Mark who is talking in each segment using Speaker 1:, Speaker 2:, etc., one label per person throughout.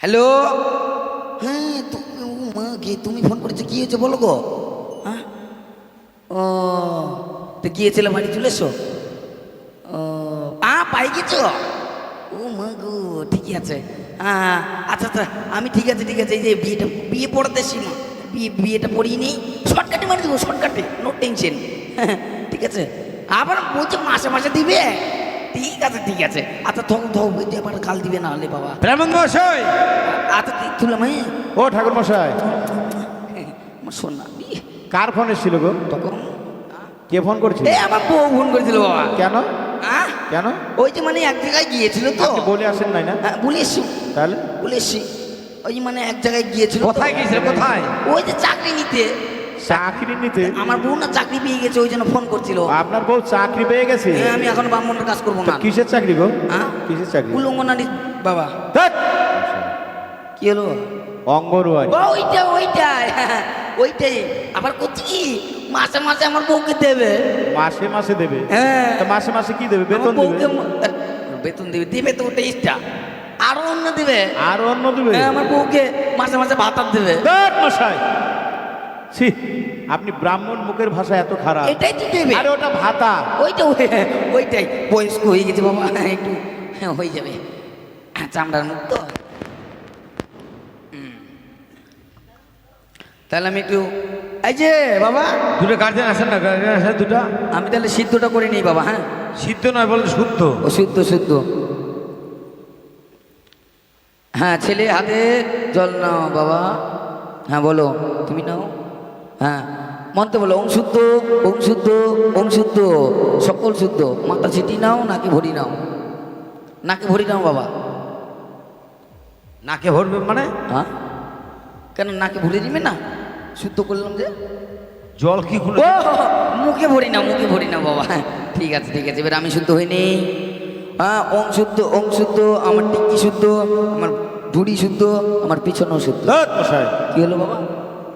Speaker 1: Hello? হ্যাঁ তুমি ও মা কে তুমি ফোন করেছ কি হয়েছে বলো গো? হ্যাঁ ও তো গিয়েছিলে বাড়ি চলে এসো। ও আ পাই গেছো? ও মা গো। ঠিকই আছে। আচ্ছা আচ্ছা আমি ঠিক আছে ঠিক আছে এই যে বিয়েটা বিয়ে পড়াতে সীমা বিয়ে বিয়েটা পড়িয়ে নিই শর্টকাটে মারি দেবো শর্টকাটে নো টেনশন ঠিক আছে। আবার বলছে মাসে মাসে দিবে? ঠিক আছে ঠিক আছে। আচ্ছা থক থক আবার কাল দিবে না হলে বাবা।
Speaker 2: ব্রাহ্মণ মশাই
Speaker 1: আচ্ছা তুই তুলাম
Speaker 2: ও ঠাকুর মশাই
Speaker 1: শোন না
Speaker 2: কার ফোন এসেছিল গো?
Speaker 1: তখন
Speaker 2: কে ফোন করছিল?
Speaker 1: এ আমার বউ ফোন করেছিল বাবা।
Speaker 2: কেন? কেন?
Speaker 1: ওই যে মানে এক জায়গায় গিয়েছিল তো।
Speaker 2: বলে আসেন নাই না?
Speaker 1: হ্যাঁ বলে এসছি
Speaker 2: তাহলে?
Speaker 1: বলে এসছি ওই মানে এক জায়গায় গিয়েছিল
Speaker 3: কোথায় গিয়েছিল? কোথায়?
Speaker 1: ওই যে চাকরি নিতে।
Speaker 2: চাকরি নিতে?
Speaker 1: আমার বউ না চাকরি পেয়ে গেছে ওই জন্য ফোন করছিল।
Speaker 2: আপনার বউ চাকরি পেয়ে গেছে?
Speaker 1: হ্যাঁ, আমি এখন ব্রাহ্মণের কাজ করব না।
Speaker 2: কিসের চাকরি গো?
Speaker 1: হ্যাঁ?
Speaker 2: কিসের চাকরি?
Speaker 1: উলঙ্গনারি বাবা! কি হলো?
Speaker 2: অঙ্গনওয়াড়ি
Speaker 1: ও, ওইটা ওইটাই। ওইটাই। আবার করছি কি? মাসে মাসে আমার বউকে দেবে।
Speaker 2: মাসে মাসে দেবে?
Speaker 1: হ্যাঁ।
Speaker 2: মাসে মাসে কি দেবে? বেতন দেবে?
Speaker 1: বেতন দেবে দিবে তো ওটা ইচ্ছা আরও অন্য দিবে।
Speaker 2: আর অন্য দেবে?
Speaker 1: হ্যাঁ, আমার বউকে মাসে মাসে ভাতার দেবে।
Speaker 2: মশাই! ছি। আপনি ব্রাহ্মণ মুখের ভাষা এত খারাপ।
Speaker 1: এটাই তো দেবে।
Speaker 2: আরে ওটা ভাতা।
Speaker 1: ওইটা ওইটাই। বয়স্ক হয়ে গেছে বাবা একটু হ্যাঁ, হয়ে যাবে। চামড়ার মুখ তো। তাহলে আমি একটু এই যে বাবা।
Speaker 3: দুটো গার্জেন আসেন না? গার্জেন আসেন দুটা?
Speaker 1: আমি তাহলে সিদ্ধটা করে নিই বাবা হ্যাঁ।
Speaker 3: সিদ্ধ নয় বলে শুদ্ধ।
Speaker 1: ও শুদ্ধ শুদ্ধ। হ্যাঁ ছেলে হাতে জল নাও বাবা। হ্যাঁ বলো তুমি নাও। হ্যাঁ মন্ত্র বলো ওং শুদ্ধ ওং শুদ্ধ ওং শুদ্ধ সকল শুদ্ধ। মাথা ছিটি নাও নাকি ভরি নাও। নাকি ভরি নাও বাবা।
Speaker 3: নাকে ভরবে মানে?
Speaker 1: হ্যাঁ। কেন নাকে ভরে দিবে না? শুদ্ধ করলাম যে।
Speaker 3: জল কি
Speaker 1: মুখে ভরি না মুখে ভরি না বাবা। হ্যাঁ ঠিক আছে ঠিক আছে এবার আমি শুদ্ধ হইনি হ্যাঁ ওং শুদ্ধ ওং শুদ্ধ আমার টিকি শুদ্ধ আমার ভুড়ি শুদ্ধ আমার পিছনেও শুদ্ধ। কি হলো বাবা?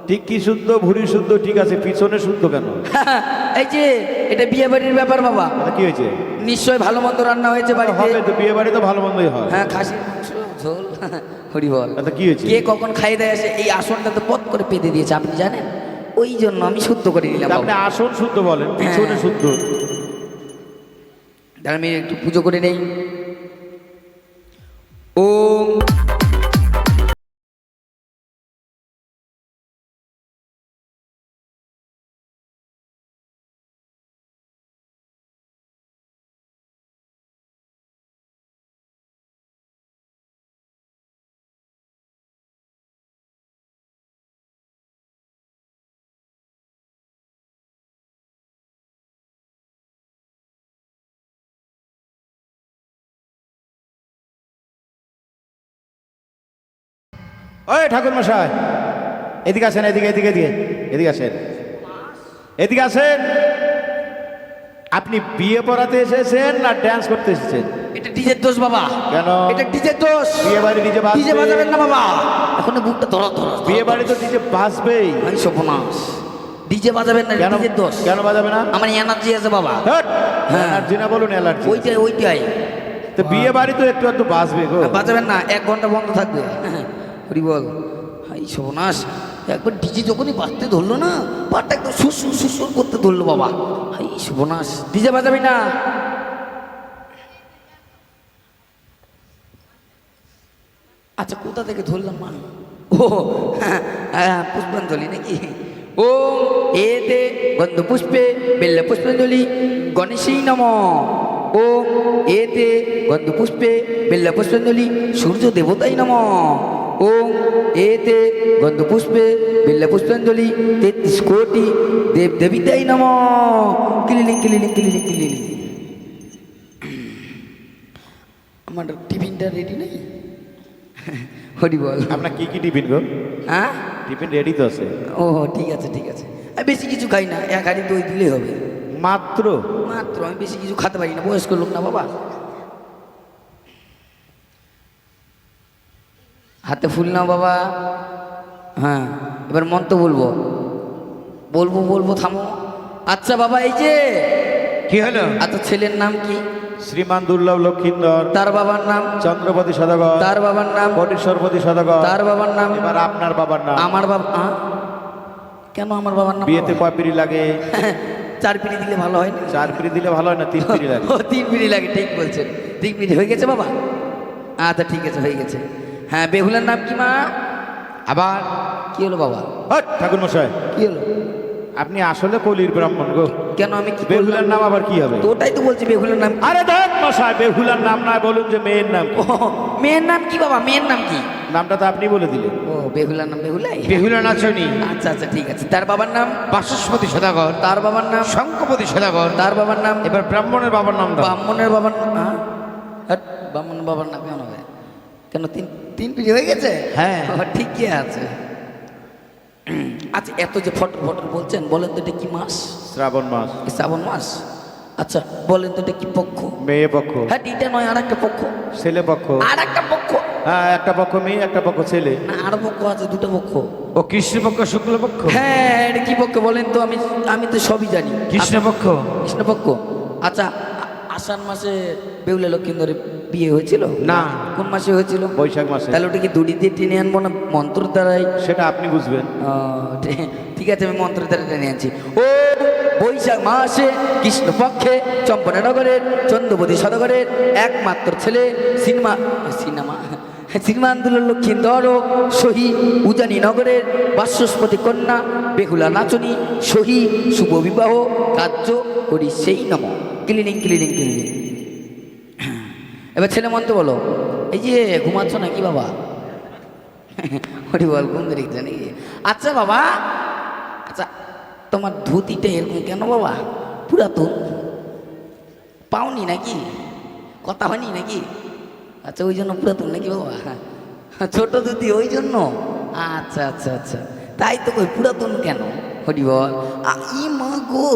Speaker 2: ঠিক কি শুদ্ধ ভুড়ি শুদ্ধ ঠিক আছে পিছনে শুদ্ধ কেন?
Speaker 1: এই যে এটা বিয়ে বাড়ির ব্যাপার বাবা।
Speaker 2: কি হয়েছে?
Speaker 1: নিশ্চয় ভালো মন্দ রান্না হয়েছে বাড়িতে।
Speaker 2: হবে তো বিয়ে বাড়ি তো ভালো মন্দই হয়।
Speaker 1: হ্যাঁ খাসি ঝোল হরি বল।
Speaker 2: কি হয়েছে?
Speaker 1: কে কখন খাইয়ে দেয় আসে এই আসনটা তো পথ করে পেতে দিয়েছে আপনি জানেন? ওই জন্য আমি শুদ্ধ করে নিলাম।
Speaker 2: আপনি আসন শুদ্ধ বলেন পিছনে
Speaker 1: হ্যাঁ।
Speaker 2: শুদ্ধ।
Speaker 1: তাহলে আমি একটু পুজো করে নেই। ওম।
Speaker 2: ওই ঠাকুর মশাই এদিকে আসেন এদিকে এদিকে এদিকে এদিকে আসেন। এদিকে আসেন। আপনি বিয়ে পড়াতে এসেছেন না ড্যান্স করতে এসেছেন?
Speaker 1: এটা ডিজের দোষ বাবা।
Speaker 2: কেন?
Speaker 1: এটা ডিজের দোষ।
Speaker 2: বিয়ে বাড়ি ডিজে।
Speaker 1: ডিজে বাজাবেন না বাবা। এখন বুকটা ধরো ধরো
Speaker 2: বিয়ে বাড়ি তো ডিজে বাজবেই।
Speaker 1: আমি সপনাস ডিজে বাজাবেন না ডিজের দোষ।
Speaker 2: কেন বাজাবে না?
Speaker 1: আমার এনার্জি আছে বাবা! হ্যাঁ।
Speaker 2: অ্যালার্জি না বলুন অ্যালার্জি
Speaker 1: ওইটাই ওইটাই।
Speaker 2: তো বিয়ে বাড়ি তো একটু একটু বাজবে গো।
Speaker 1: বাজাবেন না এক ঘণ্টা বন্ধ থাকবে। হরি বল। হাই সর্বনাশ, একবার ডিজে যখনই বাঁচতে ধরলো না পাটটা একদম সুসুর সুসুর করতে ধরলো বাবা। হাই সর্বনাশ, ডিজে বাজাবি না। আচ্ছা কোথা থেকে ধরলাম মা ও হ্যাঁ হ্যাঁ পুষ্পাঞ্জলি নাকি? ও এতে গন্ধ পুষ্পে বেল্ল পুষ্পাঞ্জলি, গণেশই নম। ও এতে গন্ধ পুষ্পে বেল্ল পুষ্পাঞ্জলি, সূর্য দেবতাই নম। ও এতে গন্ধ পুষ্পে বেল্ল পুষ্পাঞ্জলি তেত্রিশ কোটি দেব দেবিতাই নম। কিলিলিং কিলিলিং কিলিলিং কিলিলিং। আমার টিফিনটা রেডি নেই? হরি বল।
Speaker 2: আপনার কি কি টিফিন গো?
Speaker 1: হ্যাঁ?
Speaker 2: টিফিন রেডি তো আছে।
Speaker 1: ও ঠিক আছে ঠিক আছে। আমি বেশি কিছু খাই না এক হাড়ি দই দিলেই হবে।
Speaker 2: মাত্র?
Speaker 1: মাত্র আমি বেশি কিছু খেতে পারি না বয়স্ক লোক না বাবা। হাতে ফুল নাও বাবা। হ্যাঁ এবার মন্ত্র বলব। বলব বলব থামো। আচ্ছা বাবা এই যে
Speaker 3: কি হলো?
Speaker 1: আচ্ছা ছেলের নাম কি?
Speaker 2: শ্রীমান দুর্লভ লক্ষিন্দর।
Speaker 1: তার বাবার নাম?
Speaker 2: চন্দ্রপতি সদাগর।
Speaker 1: তার বাবার নাম?
Speaker 2: কোটেশ্বরপতি সদাগর।
Speaker 1: তার বাবার নাম?
Speaker 2: এবার আপনার বাবার নাম।
Speaker 1: আমার বাবা? কেন আমার বাবার নাম
Speaker 2: বিয়েতে? কয় পিড়ি লাগে?
Speaker 1: চার পিড়ি দিলে ভালো হয় না?
Speaker 2: চার পিড়ি দিলে ভালো হয় না তিন পিড়ি লাগে?
Speaker 1: ও তিন পিড়ি লাগে ঠিক বলছেন। তিন পিড়ি হয়ে গেছে বাবা? আচ্ছা ঠিক আছে হয়ে গেছে। হ্যাঁ বেহুলার নাম কি মা?
Speaker 3: আবার?
Speaker 1: কি হলো বাবা?
Speaker 2: হট ঠাকুর মশাই।
Speaker 1: কি হলো?
Speaker 2: আপনি আসলে কলির ব্রাহ্মণ গো।
Speaker 1: কেন আমি কি
Speaker 2: বেহুলার নাম আবার কি হবে?
Speaker 1: তো ওটাই তো বলছি বেহুলার নাম?
Speaker 2: আরে ধর মশাই বেহুলার নাম না বলুন যে মেয়ের নাম?
Speaker 1: মেয়ের নাম কি বাবা? মেয়ের নাম কি?
Speaker 2: নামটা তো আপনি বলে দিলেন।
Speaker 1: ও বেহুলার নাম বেহুলাই?
Speaker 3: বেহুলা নাচনি।
Speaker 1: আচ্ছা আচ্ছা ঠিক আছে। তার বাবার নাম?
Speaker 3: বাসস্পতি সদাগর।
Speaker 1: তার বাবার নাম?
Speaker 3: শঙ্কপতি সদাগর।
Speaker 1: তার বাবার নাম?
Speaker 3: এবার ব্রাহ্মণের বাবার নাম
Speaker 1: ব্রাহ্মণের বাবার নাম? হ্যাঁ? হাট, ব্রাহ্মণের বাবার নাম কেন হবে? কেন তিন তিন পিড়ি হয়ে গেছে?
Speaker 3: হ্যাঁ।
Speaker 1: ঠিকই আছে। আচ্ছা এত যে ফটো ফটো বলছেন বলেন তো এটা কি মাস?
Speaker 2: শ্রাবণ মাস।
Speaker 1: শ্রাবণ মাস? আচ্ছা বলেন তো এটা কি পক্ষ?
Speaker 2: মেয়ে পক্ষ।
Speaker 1: হ্যাঁ এটা নয় আর একটা পক্ষ।
Speaker 2: ছেলে পক্ষ।
Speaker 1: আর একটা পক্ষ?
Speaker 2: হ্যাঁ একটা পক্ষ মেয়ে একটা পক্ষ ছেলে।
Speaker 1: না আর পক্ষ আছে দুটো পক্ষ।
Speaker 3: ও কৃষ্ণপক্ষ শুক্লপক্ষ
Speaker 1: হ্যাঁ এটা কি পক্ষ? বলেন তো আমি আমি তো সবই জানি।
Speaker 3: কৃষ্ণপক্ষ
Speaker 1: কৃষ্ণপক্ষ আচ্ছা আ- আষাঢ় মাসে বেউলা লক্ষিন্দরের বিয়ে হয়েছিল?
Speaker 3: না।
Speaker 1: কোন মাসে হয়েছিল?
Speaker 2: বৈশাখ মাসে।
Speaker 1: তাহলে ওটা কি দড়ি দিয়ে টেনে আনব না মন্ত্র দ্বারাই?
Speaker 2: সেটা আপনি বুঝবেন।
Speaker 1: ঠিক আছে আমি মন্ত্র দ্বারা টেনে আনছি। ও বৈশাখ মাসে কৃষ্ণপক্ষে চম্পনানগরের চন্দ্রবতী সদগরের একমাত্র ছেলে সিনেমা সিনেমা শ্রীমান্দুল লক্ষিন্দর সহি উজানি নগরের বাস্যস্পতি কন্যা বেহুলা নাচনী সহি শুভ বিবাহ কার্য করি সেই নম। ক্লিনিং ক্লিনিং ক্লিনিং এবার ছেলে মন্ত্র বলো এই যে ঘুমাচ্ছ নাকি বাবা? হরি বল ঘুম দেখছে নাকি? আচ্ছা বাবা আচ্ছা তোমার ধুতিটা এরকম কেন বাবা? পুরাতন। পাওনি নাকি? কথা হয়নি নাকি? আচ্ছা ওই জন্য পুরাতন নাকি বাবা? ছোট ধুতি ওই জন্য? আচ্ছা আচ্ছা আচ্ছা। তাই তো কই পুরাতন কেন? হরি বল। আ, ই মা গো।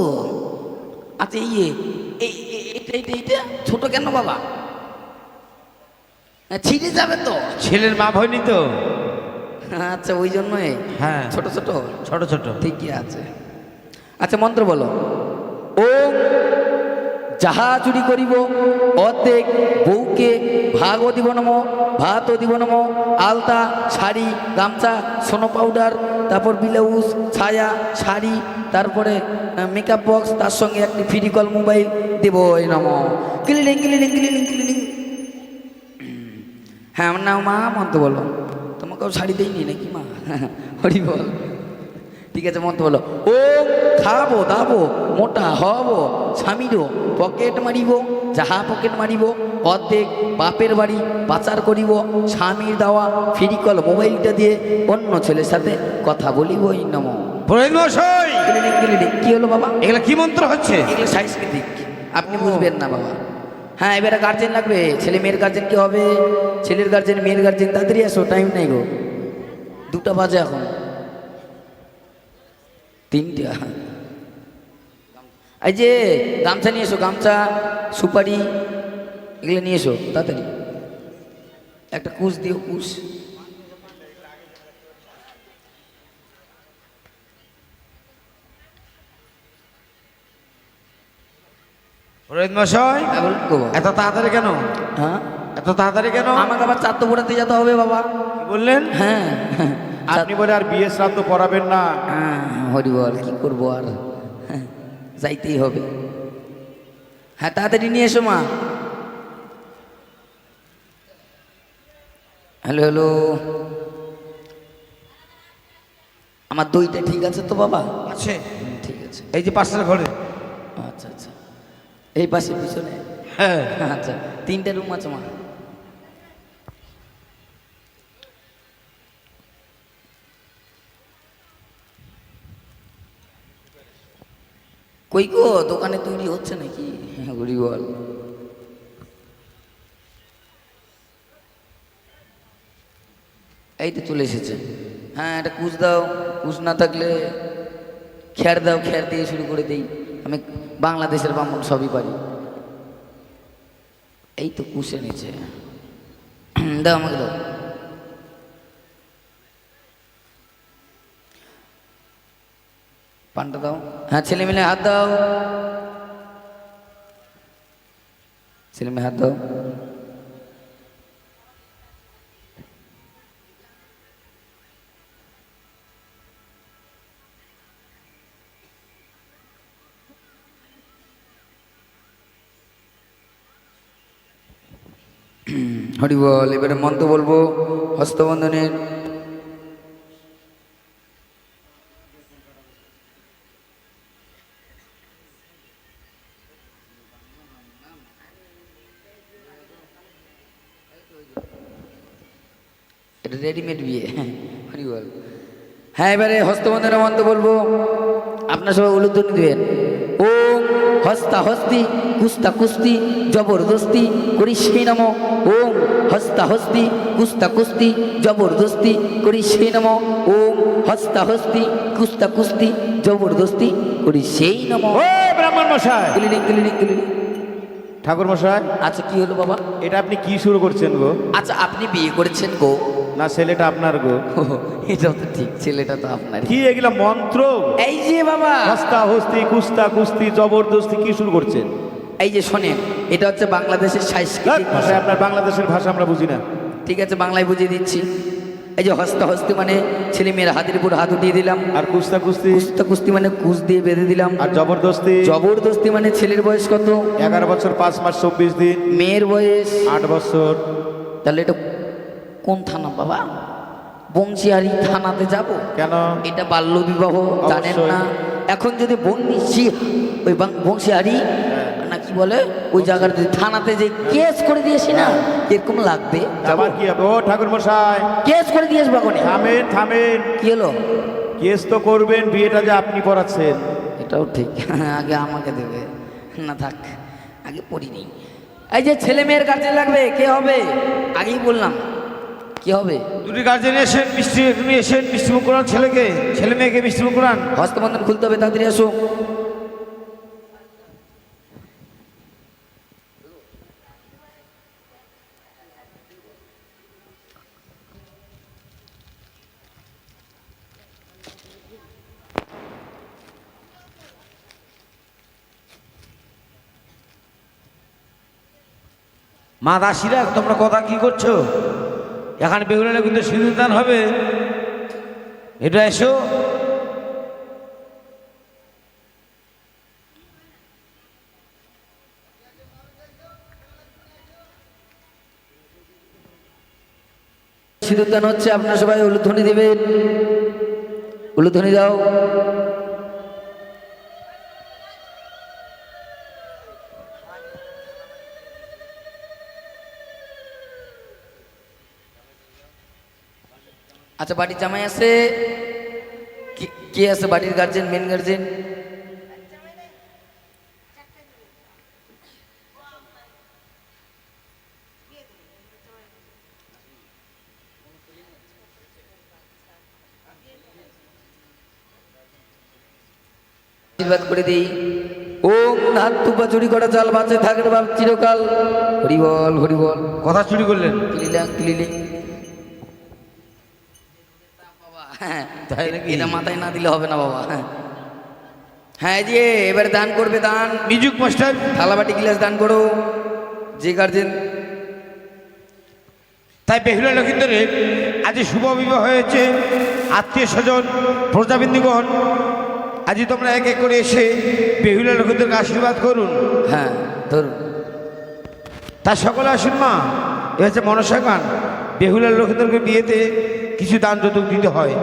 Speaker 1: আচ্ছা ইয়ে এটা এটা এটা ছোট কেন বাবা? হ্যাঁ, ছিঁড়ে যাবে তো।
Speaker 3: ছেলের মা হয়নি তো।
Speaker 1: আচ্ছা ওই জন্যই।
Speaker 3: হ্যাঁ।
Speaker 1: ছোট ছোট?
Speaker 3: ছোট ছোট।
Speaker 1: ঠিকই আছে। আচ্ছা মন্ত্র বলো। ও যাহা চুরি করিব, অর্ধেক বউকে ভাগও দিব নম, ভাতও দিব নম, আলতা, শাড়ি, গামছা, সোনো পাউডার তারপর ব্লাউজ ছায়া, শাড়ি, তারপরে মেকআপ বক্স তার সঙ্গে একটি ফিরিকল মোবাইল দেব এই নম। Cleaning cleaning cleaning cleaning. হ্যাঁ আমার নাম মা, মন্ত্র বলো। তোমাকেও শাড়ি দেয়নি নাকি মা? হরি বল। ঠিক আছে মন্ত্র বলো। ও খাব দাবো মোটা হব স্বামীরও পকেট মারিব যাহা পকেট মারিব অর্ধেক বাপের বাড়ি পাচার করিব স্বামীর দেওয়া ফিরিকল মোবাইলটা দিয়ে অন্য ছেলের সাথে কথা নম। ক্লিনিক ক্লিনিক কি হলো বাবা?
Speaker 3: এগুলো কি মন্ত্র হচ্ছে?
Speaker 1: এগুলো সাংস্কৃতিক। আপনি বুঝবেন না বাবা। হ্যাঁ এবারে গার্জেন লাগবে। ছেলে মেয়ের গার্জেন কি হবে? ছেলের গার্জেন মেয়ের গার্জেন তাড়াতাড়ি আসো টাইম নাই গো। দুটা বাজে এখন। তিনটা। এই যে গামছা নিয়ে এসো গামছা সুপারি এগুলো নিয়ে এসো তাড়াতাড়ি। একটা কুশ দিও কুশ।
Speaker 3: পুরোহিত মশাই
Speaker 1: হ্যাঁ।
Speaker 3: এত তাড়াতাড়ি কেন?
Speaker 1: হ্যাঁ।
Speaker 3: এত তাড়াতাড়ি কেন?
Speaker 1: আমাকে আবার চারটো পড়াতে যেতে হবে বাবা।
Speaker 3: বললেন?
Speaker 1: হ্যাঁ।
Speaker 2: আপনি বলে আর বিয়ে শ্রাদ্ধ পড়াবেন না।
Speaker 1: হ্যাঁ, হরি বল কি করব আর? হ্যাঁ, যাইতেই হবে। হ্যাঁ তাড়াতাড়ি নিয়ে এসো মা। Hello hello. আমার দইটা ঠিক আছে তো বাবা?
Speaker 3: আছে।
Speaker 1: ঠিক আছে।
Speaker 3: এই যে পাশের ঘরে।
Speaker 1: আচ্ছা আচ্ছা। এই পাশে পিছনে?
Speaker 3: হ্যাঁ।
Speaker 1: আচ্ছা তিনটে রুম আছে মা। কই গো, দোকানে তৈরি হচ্ছে নাকি? হ্যাঁ গরি বল। এই তো চলে এসেছে। হ্যাঁ এটা কুচ দাও কুচ না থাকলে খ্যার দাও, খ্যার দিয়ে শুরু করে দিই। আমি বাংলাদেশের বামন সবই পারি। এই তো কুশে নিচে দাও আমাকে দাও। পানটা দাও। হ্যাঁ ছেলে মিলে হাত দাও। ছেলে মেয়ে হাত দাও। হরি বল, এবারে মন্ত্র বলব, হস্তবন্ধনের রেডিমেড বিয়ে। হ্যাঁ হরি বল হ্যাঁ এবারে হস্তবন্ধনের মন্ত্র বলব। আপনার সবাই উলুধ্বনি দেবেন। ওম হস্তা হস্তি কুস্তা কুস্তি জবরদস্তি করি সেই নাম। ওম হস্তা হস্তি কুস্তা কুস্তি জবরদস্তি করি সেই নাম। ওম হস্তা হস্তি কুস্তা কুস্তি জবরদস্তি করি সেই নাম।
Speaker 2: ও ব্রাহ্মণ মশাই।
Speaker 1: ক্লিনিক ক্লিনিক ক্লিনিক
Speaker 2: ঠাকুর মশাই।
Speaker 1: আচ্ছা কি হলো বাবা?
Speaker 2: এটা আপনি কি শুরু করছেন গো?
Speaker 1: আচ্ছা আপনি বিয়ে করেছেন গো।
Speaker 2: না ছেলেটা আপনার গো?
Speaker 1: ও, এটাও তো ঠিক ছেলেটা তো আপনার।
Speaker 2: কি এগুলা মন্ত্র?
Speaker 1: এই যে বাবা।
Speaker 2: হস্তা হস্তি কুস্তা কুস্তি জবরদস্তি কি শুরু করছেন?
Speaker 1: এই যে শোনেন এটা হচ্ছে বাংলাদেশের সাংস্কৃতিক ভাষা।
Speaker 2: আপনার বাংলাদেশের ভাষা আমরা বুঝি না।
Speaker 1: ঠিক আছে বাংলায় বুঝিয়ে দিচ্ছি। এই যে হস্তা হস্তি মানে ছেলে মেয়ের হাতের উপর হাত উঠিয়ে দিলাম।
Speaker 2: আর কুস্তা কুস্তি?
Speaker 1: কুস্তা কুস্তি মানে কুচ দিয়ে বেঁধে দিলাম।
Speaker 2: আর জবরদস্তি?
Speaker 1: জবরদস্তি মানে ছেলের বয়স কত?
Speaker 2: এগারো বছর পাঁচ মাস চব্বিশ দিন।
Speaker 1: মেয়ের বয়স?
Speaker 2: আট বছর।
Speaker 1: তাহলে এটা কোন থানা বাবা? বংশীহারি থানাতে যাব?
Speaker 2: কেন?
Speaker 1: এটা বাল্য বিবাহ জানেন না। এখন যদি বংশী ওই বংশীহারি না কি বলে? ওই জায়গার যদি থানাতে যে কেস করে দিয়েছি না এরকম লাগবে।
Speaker 2: আবার কি হবে? ও ঠাকুর মশাই
Speaker 1: কেস করে দিয়েছ বাগনে
Speaker 2: থামেন থামেন।
Speaker 1: কি হলো?
Speaker 2: কেস তো করবেন বিয়েটা যে আপনি পড়াচ্ছেন
Speaker 1: এটাও ঠিক। আগে আমাকে দেবে। না থাক আগে পড়িনি এই যে ছেলে মেয়ের কাছে লাগবে কে হবে? আগেই বললাম। কি হবে?
Speaker 3: দুটি গার্জেন এসেন মিষ্টি তুমি এসেন মিষ্টিমুখ করান ছেলেকে ছেলে মেয়েকে মিষ্টিমুখ করান।
Speaker 1: হস্তবন্ধন খুলতে হবে তাড়াতাড়ি আসো।
Speaker 3: মা দাসীরা তোমরা কথা কি করছ? এখানে বেগুনে কিন্তু সিঁদুর দান হবে। এটা এসো।
Speaker 1: সিঁদুরদান হচ্ছে, আপনারা সবাই উলুধ্বনি দেবেন। উলুধ্বনি দাও। আচ্ছা বাড়ির জামাই আছে? কি- কে আছে বাড়ির গার্জেন মেন গার্জেন আশীর্বাদ করে দিই। ওম হাত তুপা চুরি করা চাল বাঁচে থাকের বাপ চিরকাল। হরিবল হরিবল
Speaker 3: কথা চুরি করলেন?
Speaker 1: ক্লিলাং ক্লিলিং।
Speaker 3: তাই নাকি?
Speaker 1: এটা মাথায় না দিলে হবে না বাবা। হ্যাঁ হ্যাঁ যে এবারে দান করবে দান।
Speaker 3: মিজুক মাস্টার।
Speaker 1: থালাবাটি গ্লাস দান করো। যে গার্জেন
Speaker 3: তাই বেহুলা লক্ষিন্দরে আজ শুভ বিবাহ হয়েছে। আত্মীয় স্বজন প্রজাবিন্দুগণ আজ তোমরা এক এক করে এসে বেহুলা লক্ষিন্দরকে আশীর্বাদ করুন।
Speaker 1: হ্যাঁ ধরুন।
Speaker 3: তার সকলে আসুন মা। এ হচ্ছে মনসা গান বেহুলা লক্ষিন্দরকে বিয়েতে কিছু দান যৌতুক দিতে হয়।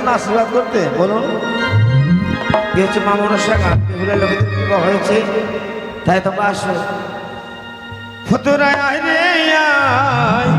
Speaker 3: আসেন না আশীর্বাদ করতে, বলুন। কি হচ্ছে মামনসা গান লোকেদের হয়েছে। তাই তোমরা আসো ফতুরায় আয় রে আয়